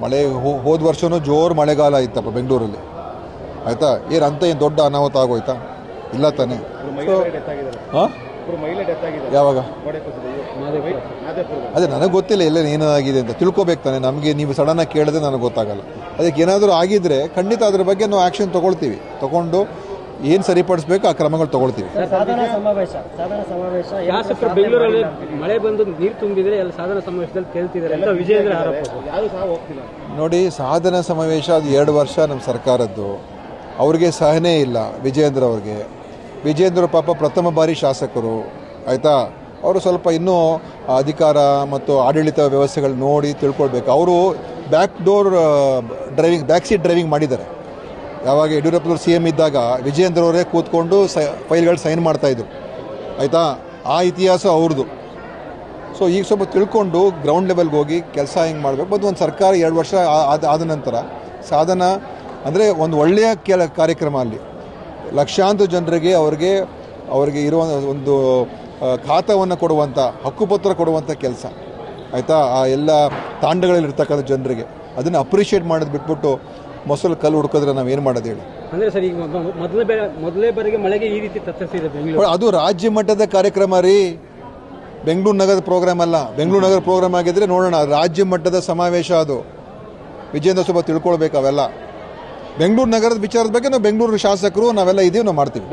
ಮಳೆ ಹೋ- ಹೋದ ವರ್ಷವೂ ಜೋರು ಮಳೆಗಾಲ ಇತ್ತಪ್ಪ ಬೆಂಗಳೂರಲ್ಲಿ. ಆಯಿತಾ? ಏನು ಅಂತ ಏನು ದೊಡ್ಡ ಅನಾಹುತ ಆಗೋಯ್ತಾ? ಇಲ್ಲ ತಾನೇ. ಹಾಂ? ಯಾವಾಗ? ಅದೇ ನನಗೆ ಗೊತ್ತಿಲ್ಲ ಎಲ್ಲ ಏನಾಗಿದೆ ಅಂತ. ತಿಳ್ಕೊಬೇಕು ತಾನೆ. ನಮಗೆ ನೀವು ಸಡನ್ನಾಗಿ ಕೇಳಿದ್ರೆ ನನಗೆ ಗೊತ್ತಾಗಲ್ಲ. ಅದಕ್ಕೆ ಏನಾದರೂ ಆಗಿದ್ರೆ ಖಂಡಿತ ಅದ್ರ ಬಗ್ಗೆ ನಾವು ಆ್ಯಕ್ಷನ್ ತೊಗೊಳ್ತೀವಿ. ತೊಗೊಂಡು ಏನು ಸರಿಪಡಿಸ್ಬೇಕು ಆ ಕ್ರಮಗಳು ತಗೊಳ್ತೀವಿ. ಸಮಾವೇಶ ಸಮಾವೇಶ. ಶಾಸಕರು ಬೆಂಗಳೂರಲ್ಲಿ ಮಳೆ ಬಂದು ನೀರು ತುಂಬಿದ್ರೆ ಎಲ್ಲ ಸಾಧನ ಸಮಾವೇಶದಲ್ಲಿ ಕೇಳ್ತಿದ್ದಾರೆ ಅಂತ ವಿಜಯೇಂದ್ರ ಆರೋಪ. ನೋಡಿ ಸಾಧನ ಸಮಾವೇಶ ಅದು ಎರಡು ವರ್ಷ ನಮ್ಮ ಸರ್ಕಾರದ್ದು. ಅವ್ರಿಗೆ ಸಹನೆ ಇಲ್ಲ ವಿಜಯೇಂದ್ರ ಅವ್ರಿಗೆ. ವಿಜಯೇಂದ್ರ ಪಾಪ ಪ್ರಥಮ ಬಾರಿ ಶಾಸಕರು ಆಯಿತಾ? ಅವರು ಸ್ವಲ್ಪ ಇನ್ನೂ ಅಧಿಕಾರ ಮತ್ತು ಆಡಳಿತ ವ್ಯವಸ್ಥೆಗಳು ನೋಡಿ ತಿಳ್ಕೊಳ್ಬೇಕು. ಅವರು back door driving back seat driving ಮಾಡಿದ್ದಾರೆ. ಯಾವಾಗ ಯಡಿಯೂರಪ್ಪನವ್ರು ಸಿ ಎಂ ಇದ್ದಾಗ ವಿಜಯೇಂದ್ರ ಅವರೇ ಕೂತ್ಕೊಂಡು ಸ, ಫೈಲ್ಗಳು ಸೈನ್ ಮಾಡ್ತಾಯಿದ್ರು ಆಯಿತಾ? ಆ ಇತಿಹಾಸ ಅವ್ರದ್ದು ಸೊ ಈಗ ಸ್ವಲ್ಪ ತಿಳ್ಕೊಂಡು ಗ್ರೌಂಡ್ ಲೆವೆಲ್ಗೆ ಹೋಗಿ ಕೆಲಸ ಹೆಂಗೆ ಮಾಡಬೇಕು? ಮತ್ತು ಒಂದು ಸರ್ಕಾರ ಎರಡು ವರ್ಷ ಆದ ಆದ ನಂತರ ಸಾಧನ ಅಂದರೆ ಒಂದು ಒಳ್ಳೆಯ ಕೆಲ ಕಾರ್ಯಕ್ರಮ ಅಲ್ಲಿ. ಲಕ್ಷಾಂತರ ಜನರಿಗೆ ಅವ್ರಿಗೆ, ಅವರಿಗೆ ಇರುವ ಒಂದು ಖಾತವನ್ನು ಕೊಡುವಂಥ ಹಕ್ಕುಪತ್ರ ಕೊಡುವಂಥ ಕೆಲಸ. ಆಯಿತಾ? ಆ ಎಲ್ಲ ತಾಂಡಗಳಲ್ಲಿರ್ತಕ್ಕಂಥ ಜನರಿಗೆ. ಅದನ್ನು ಅಪ್ರಿಷಿಯೇಟ್ ಮಾಡೋದು ಬಿಟ್ಬಿಟ್ಟು ಮೊಸರು ಕಲ್ಲು ಹುಡ್ಕಿದ್ರೆ ನಾವು ಏನು ಮಾಡೋದು ಹೇಳಿ? ಅಂದ್ರೆ ಸರ್ ಈಗ ಮೊದ- ಮೊದಲನೇ ಬೇ ಮೊದಲನೇ ಬಾರಿಗೆ ಮಳೆಗೆ ಈ ರೀತಿ ತತ್ತರಿಸಿದೆ ಬೆಂಗಳೂರು. ಅದು ರಾಜ್ಯ ಮಟ್ಟದ ಕಾರ್ಯಕ್ರಮ ರೀ. ಬೆಂಗಳೂರು ನಗರದ ಪ್ರೋಗ್ರಾಮ್ ಅಲ್ಲ. ಬೆಂಗಳೂರು ನಗರ ಪ್ರೋಗ್ರಾಮ್ ಆಗಿದ್ರೆ ನೋಡೋಣ ರಾಜ್ಯ ಮಟ್ಟದ ಸಮಾವೇಶ ಅದು. ವಿಜೇಂದ್ರ ಸ್ವಲ್ಪ ತಿಳ್ಕೊಳ್ಬೇಕು ಅವೆಲ್ಲ. ಬೆಂಗಳೂರು ನಗರದ ವಿಚಾರದ ಬಗ್ಗೆ ನಾವು ಬೆಂಗಳೂರು ಶಾಸಕರು ನಾವೆಲ್ಲ ಇದೀವಿ ನಾವು ಮಾಡ್ತೀವಿ.